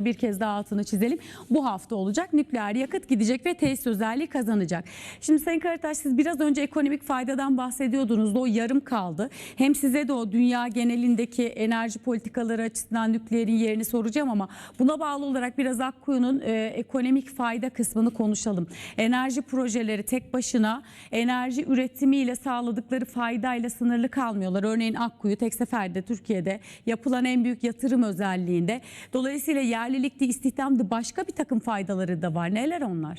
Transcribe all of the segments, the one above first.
Bir kez daha altını çizelim. Bu hafta olacak. Nükleer yakıt gidecek ve tesis özelliği kazanacak. Şimdi Sayın Karataş siz biraz önce ekonomik faydadan bahsediyordunuz. O yarım kaldı. Hem size de o dünya genelindeki enerji politikaları açısından nükleerin yerini soracağım ama buna bağlı olarak biraz Akkuyu'nun e, ekonomik fayda kısmını konuşalım. Enerji projeleri tek başına enerji üretimiyle sağladıkları faydayla sınırlı kalmıyorlar. Örneğin Akkuyu tek seferde Türkiye'de yapılan en büyük yatırım özelliğinde. Dolayısıyla yerlilikte, istihdamda başka bir takım faydaları da var. Neler onlar?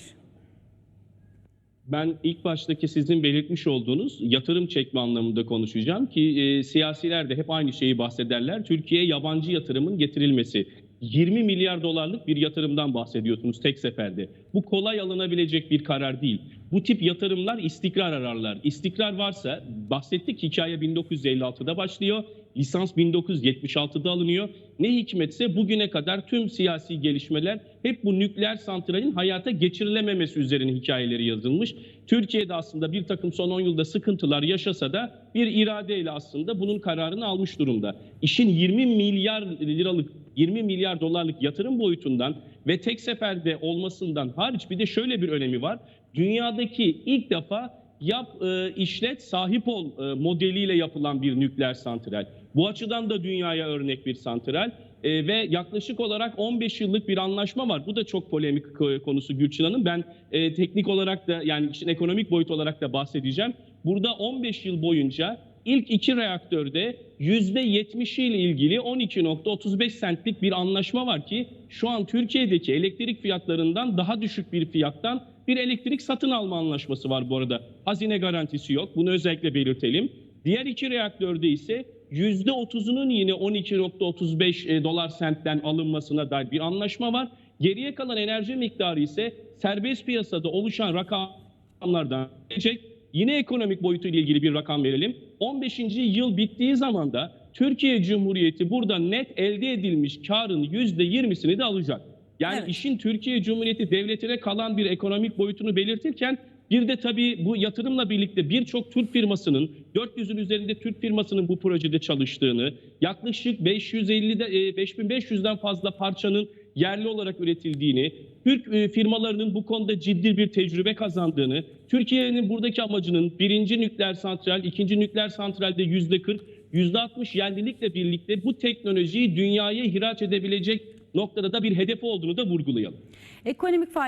Ben ilk baştaki sizin belirtmiş olduğunuz yatırım çekme anlamında konuşacağım ki e, siyasiler de hep aynı şeyi bahsederler. Türkiye'ye yabancı yatırımın getirilmesi. 20 milyar dolarlık bir yatırımdan bahsediyorsunuz tek seferde. Bu kolay alınabilecek bir karar değil. Bu tip yatırımlar istikrar ararlar. İstikrar varsa bahsettik hikaye 1956'da başlıyor. Lisans 1976'da alınıyor. Ne hikmetse bugüne kadar tüm siyasi gelişmeler hep bu nükleer santralin hayata geçirilememesi üzerine hikayeleri yazılmış. Türkiye'de aslında bir takım son 10 yılda sıkıntılar yaşasa da bir iradeyle aslında bunun kararını almış durumda. İşin 20 milyar liralık 20 milyar dolarlık yatırım boyutundan ve tek seferde olmasından hariç bir de şöyle bir önemi var. Dünyadaki ilk defa yap e, işlet sahip ol e, modeliyle yapılan bir nükleer santral. Bu açıdan da dünyaya örnek bir santral E, ve yaklaşık olarak 15 yıllık bir anlaşma var. Bu da çok polemik ko- konusu Gülçin Hanım. Ben e, teknik olarak da yani işin ekonomik boyut olarak da bahsedeceğim. Burada 15 yıl boyunca ilk iki reaktörde %70'i ile ilgili 12.35 centlik bir anlaşma var ki şu an Türkiye'deki elektrik fiyatlarından daha düşük bir fiyattan bir elektrik satın alma anlaşması var bu arada. Hazine garantisi yok. Bunu özellikle belirtelim. Diğer iki reaktörde ise %30'unun yine 12.35 e, dolar sentten alınmasına dair bir anlaşma var. Geriye kalan enerji miktarı ise serbest piyasada oluşan rakamlardan gelecek. Yine ekonomik boyutuyla ilgili bir rakam verelim. 15. yıl bittiği zaman da Türkiye Cumhuriyeti burada net elde edilmiş karın %20'sini de alacak. Yani Evet. işin Türkiye Cumhuriyeti devletine kalan bir ekonomik boyutunu belirtirken bir de tabii bu yatırımla birlikte birçok Türk firmasının 400'ün üzerinde Türk firmasının bu projede çalıştığını, yaklaşık 550'de e, 5500'den fazla parçanın yerli olarak üretildiğini, Türk e, firmalarının bu konuda ciddi bir tecrübe kazandığını, Türkiye'nin buradaki amacının birinci nükleer santral, ikinci nükleer santralde yüzde 40, yüzde 60 yerlilikle birlikte bu teknolojiyi dünyaya ihraç edebilecek noktada da bir hedef olduğunu da vurgulayalım. Ekonomik fayda